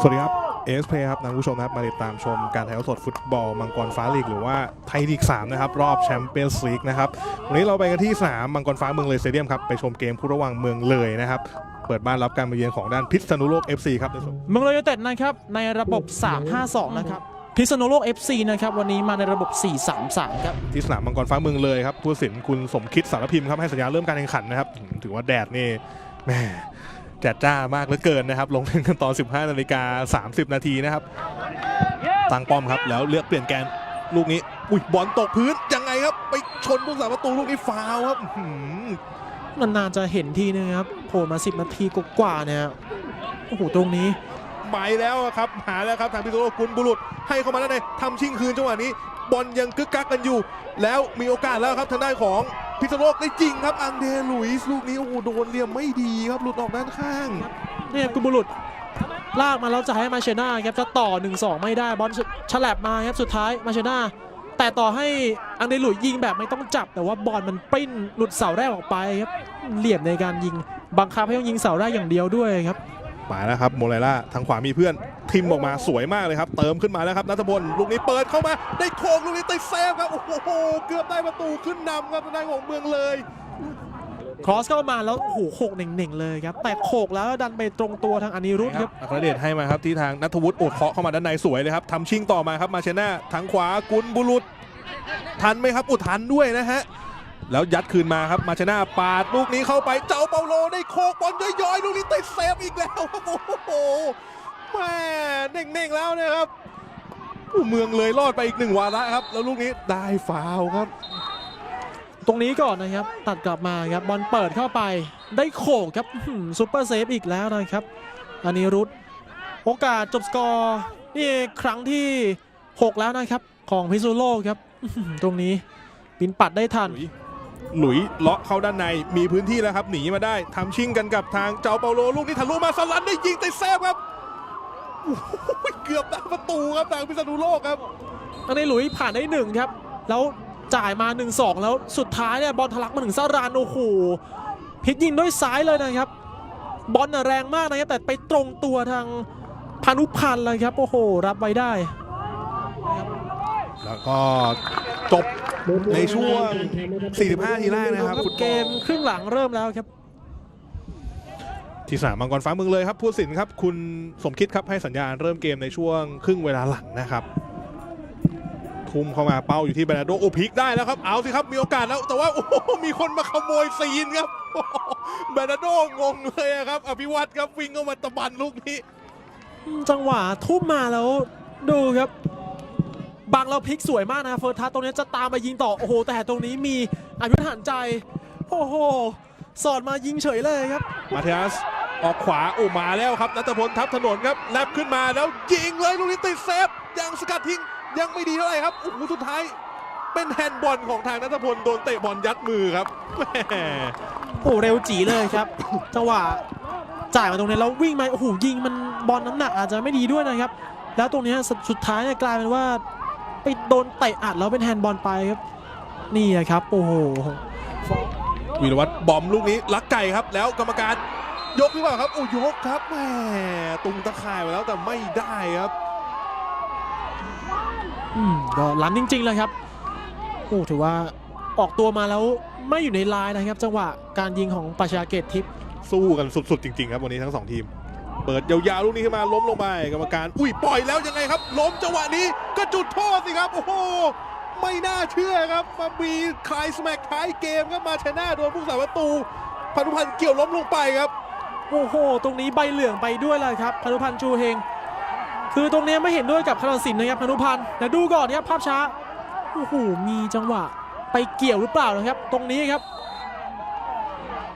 สวัสดีครับเอสเพย์ครับท่านผู้ชมนะครับมาติดตามชมการถ่ายทอดสดฟุตบอลมังกรฟ้าลีก หรือว่าไทยลีก3นะครับรอบแชมเปี้ยนส์ลีกนะครับวันนี้เราไปกันที่สนามมังกรฟ้าเมืองเลยสเตเดียมครับไปชมเกมคู่ระหว่างเมืองเลยนะครับเปิดบ้านรับการมาเยือนของด้านพิษณุโลก FC ครับในส่วนเมืองเลยยูไนเต็ดนะครับในระบบ 352 นะครับพิษณุโลก FC นะครับวันนี้มาในระบบ 433 ครับที่สนามมังกรฟ้าเมืองเลยครับผู้ตัดสินคุณสมคิดสารพิมพ์ครับให้สัญญาณเริ่มการแข่งขันนะครับอืมถือว่าแดดนี่แหม่ แดดจ้ามากเหลือเกินนะครับ ลงเล่นกันตอน 15นาฬิกา30 นาทีนะครับ ตั้งป้อมครับ แล้วเลือกเปลี่ยนแกนลูกนี้ อุ้ยบอลตกพื้น ยังไงครับ ไปชนผู้สาประตูลูกนี้ฟาวล์ครับอื้อหือนานๆจะเห็นทีนึงครับโผล่มา 10 นาทีกว่าๆเนี่ยโอ้โหตรงนี้ไปแล้วอะครับหาแล้วครับทางพิโซโลกุลบุรุษ ให้เข้ามาด้านในทำชิงคืนจังหวะนี้ บอลยังกึกกักกันอยู่ แล้วมีโอกาสแล้วครับทางด้านของ พิษโลกได้จริงครับอังเดรลุยส์ลูกนี้โอ้โหโดนเหลี่ยมไม่ดีครับหลุดออกด้านข้างเนี่ยกุบุรุษลากมาแล้วจะให้มาเชน่าครับจะต่อ 1-2 ไม่ได้บอลฉลับมาครับสุดท้ายมาเชน่าแต่ต่อให้อังเดลุยยิงแบบไม่ต้องจับ แต่ว่าบอลมันปริ้นหลุดเสาแรกออกไปครับเหลี่ยมในการยิงบังคับให้ต้องยิงเสาแรกอย่างเดียวด้วยครับ มาแล้วครับโมเรล่าทางขวามีเพื่อนทิมออกมาสวยมากเลยครับ เติมขึ้นมาแล้วครับนัทพลลูกนี้เปิดเข้ามาได้โค้งลูกนี้ติดเซฟครับโอ้โหเกือบได้ประตูขึ้นนำครับทางด้านของเมืองเลยครอสเข้ามาแล้วโอ้โหโขกเหน่งๆเลยครับแต่โขกแล้วดันไปตรงตัวทางอานิรุธครับอัครเดชให้มาครับที่ทางนัทวุฒิโอดเคาะเข้ามาด้านในสวยเลยครับทำชิงต่อมาครับมาเชน่าทางขวากุลบุรุษทันไหมครับอุดทันด้วยนะฮะ แล้วยัดคืนมาครับมาเชน่าปาดลูกนี้เข้าไปเจ้าเปาโลได้โคกบอลย้อยๆ ลูกนี้ติดเซฟอีกแล้วครับโอ้โหแม่เน่งๆแล้วนะครับเมืองเลยรอดไปอีกหนึ่งวาระครับ แล้วลูกนี้ได้ฟาวล์ครับ ตรงนี้ก่อนนะครับ ตัดกลับมาครับบอลเปิดเข้าไปได้โขกครับอื้อหือซุปเปอร์เซฟอีกแล้วนะครับอานิรุธโอกาสจบสกอร์นี่ครั้งที่ 6 แล้วนะครับ ของพิซูโลกครับอื้อหือตรงนี้ปินปัดได้ทัน หลุยเลาะเข้าด้านในมีพื้นที่แล้วครับหนีมาได้ทำชิงกันกับทางเจ้าเปาโลลูกนี้ทะลุมาสลันได้ยิงแต่เซฟครับเกือบได้ประตูครับทางพิษณุโลกครับอันนี้หลุยผ่านได้หนึ่งครับ แล้วจ่ายมา 1-2 แล้วสุดท้ายเนี่ยบอลทะลักมาถึงซารานโอ้โหพลิกยิงด้วยซ้ายเลยนะครับ บอลน่ะแรงมากนะครับแต่ไปตรงตัวทางพานุพันธ์เลยครับ โอ้โห รับไว้ได้ แล้วก็ จบในช่วง 45 ทีแรกนะครับฟุตบเกอลมครึ่งหลังเริ่มแล้วครับ ที่สนามมังกรฟ้าเมืองเลยครับผู้ตัดสินครับ คุณสมคิดครับให้สัญญาณเริ่มเกมในช่วงครึ่งเวลาหลังนะครับ ทุ่มเข้ามาเป้าอยู่ที่แบรนาโดโอพลิกได้แล้วครับ เอาสิครับมีโอกาสแล้ว แต่ว่าโอ้โหมีคนมาขโมยซีนครับโอ้โหแบรนาโดงงเลยอะครับ อภิวัตครับวิ่งเข้ามาตะบันลูกนี้ จังหวะทุ่มมาแล้วดูครับ บังเราพลิกสวยมากนะเฟิร์สทัสตรงนี้จะตามมายิงต่อ โอ้โห แต่ตรงนี้มีอภิวัตหันใจ โอ้โห สอดมายิงเฉยเลยครับ มาเทอัสออกขวาโอ้มาแล้วครับนัทพลทับถนนครับแลบขึ้นมาแล้วยิงเลยลูกนี้ติดเซฟยังสกัดทิ้งยังไม่ดีเท่าไหร่ครับโอ้โหสุดท้าย เป็นแฮนด์บอลของทางนัทพลโดนเตะบอลยัดมือครับแหม่โอ้เร็วจีเลยครับ จังหวะจ่ายมาตรงนี้แล้ววิ่งมาโอ้โหยิงมันบอลน้ำหนักอาจจะไม่ดีด้วยนะครับ แล้วตรงเนี้ยสุดสุดท้ายเนี่ยกลายเป็นว่า ไปโดนเตะอัดแล้วเป็นแฮนด์บอลไปครับ นี่อะครับ โอ้โหวีรวัตรบอมลูกนี้ลักไก่ครับ แล้วกรรมการยกหรือเปล่าครับโอ้ยกครับแหมตุงตะข่ายมาแล้วแต่ไม่ได้ครับอืมก็ล้ำจริง ๆ เลยครับโอ้ถือว่าออกตัวมาแล้วไม่อยู่ในลายนะครับ จังหวะการยิงของประชาเกตทิพย์สู้กันสุด ๆ จริง ๆ ครับวันนี้ทั้งสองทีม เปิดยาวๆลูกนี้ขึ้นมาล้มลงไปกรรมการอุ้ยปล่อยแล้วยังไงครับ ล้มจังหวะนี้ก็จุดโทษสิครับ โอ้โหไม่น่าเชื่อครับมามีคลายสแม็กท้ายเกมครับมาชนะโดนผู้สาประตูพานุพันธ์เกี่ยวล้มลงไปครับ โอ้โห ตรงนี้ใบเหลืองไปด้วยเลยครับพานุพันธ์ชูเฮง คือตรงนี้ไม่เห็นด้วยกับคาราสินนะครับพานุพันธ์เดี๋ยวดูก่อนนะครับภาพช้าโอ้โหมีจังหวะไปเกี่ยวหรือเปล่านะครับ ตรงนี้ครับ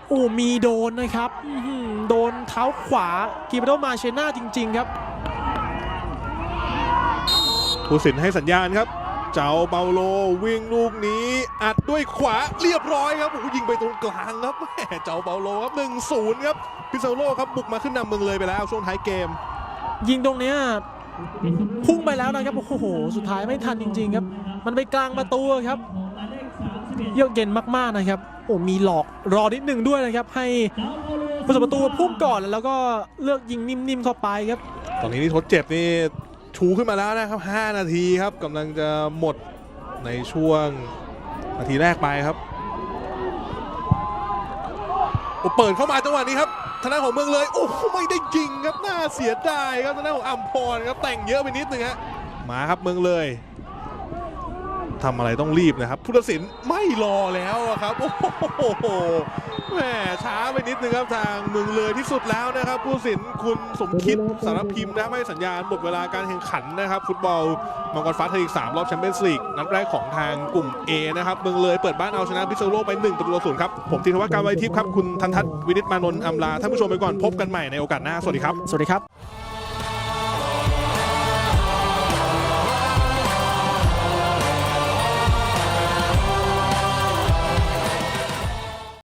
โอ้มีโดนนะครับอื้อหือโดนเท้าขวากีบโดมาเชน่าจริง ๆ ครับผู้สินให้สัญญาณครับ เจ้าเปาโลวิ่งลูกนี้ อัดด้วยขวาเรียบร้อยครับโอ้โหยิงไปตรงกลางครับแหม่เจ้าเปาโลครับ1-0ครับพิซาโลครับบุกมาขึ้นนำเมืองเลยไปแล้วช่วงท้ายเกม ยิงตรงเนี้ยพุ่งไปแล้วนะครับโอ้โหสุดท้ายไม่ทันจริง ๆ ครับ มันไปกลางประตูครับ เยือกเย็นมากๆนะครับโอ้มีหลอกรอนิดนึงด้วยนะครับ ให้ผู้สัประตูพุ่งก่อนแล้วก็เลือกยิงนิ่มๆเข้าไปครับ ตอนนี้นี่ทดเจ็บนี่ชูขึ้นมาแล้วนะครับ 5 นาทีครับกำลังจะหมดในช่วงนาทีแรกไปครับเปิดเข้ามาจังหวะนี้ครับทางด้านของเมืองเลยโอ้ไม่ได้ยิงครับน่าเสียดายครับทางด้านของอัมพรครับแต่งเยอะไปนิดนึงฮะมาครับเมืองเลย ทำอะไรต้องรีบนะครับ พุทธศิลป์ไม่รอแล้วครับ โอ้โหแหมช้าไปนิดนึงครับทางเมืองเลยที่สุดแล้วนะครับผู้ตัดสินคุณสมคิดสารพิมพ์นะให้สัญญาณหมดเวลาการแข่งขันนะครับ ฟุตบอลมังกรฟ้าไทยลีก 3 รอบแชมเปี้ยนส์ลีกนัดแรกของทางกลุ่ม A นะครับ เมืองเลยเปิดบ้านเอาชนะพิษณุโลกไป1ประตูต่อศูนย์ครับ ผมธีรวัฒน์การไวทิพย์ครับ คุณทันทัศน์วินิตมานนท์อำลาท่านผู้ชมไปก่อนพบกันใหม่ในโอกาสหน้าสวัสดีครับ สวัสดีครับ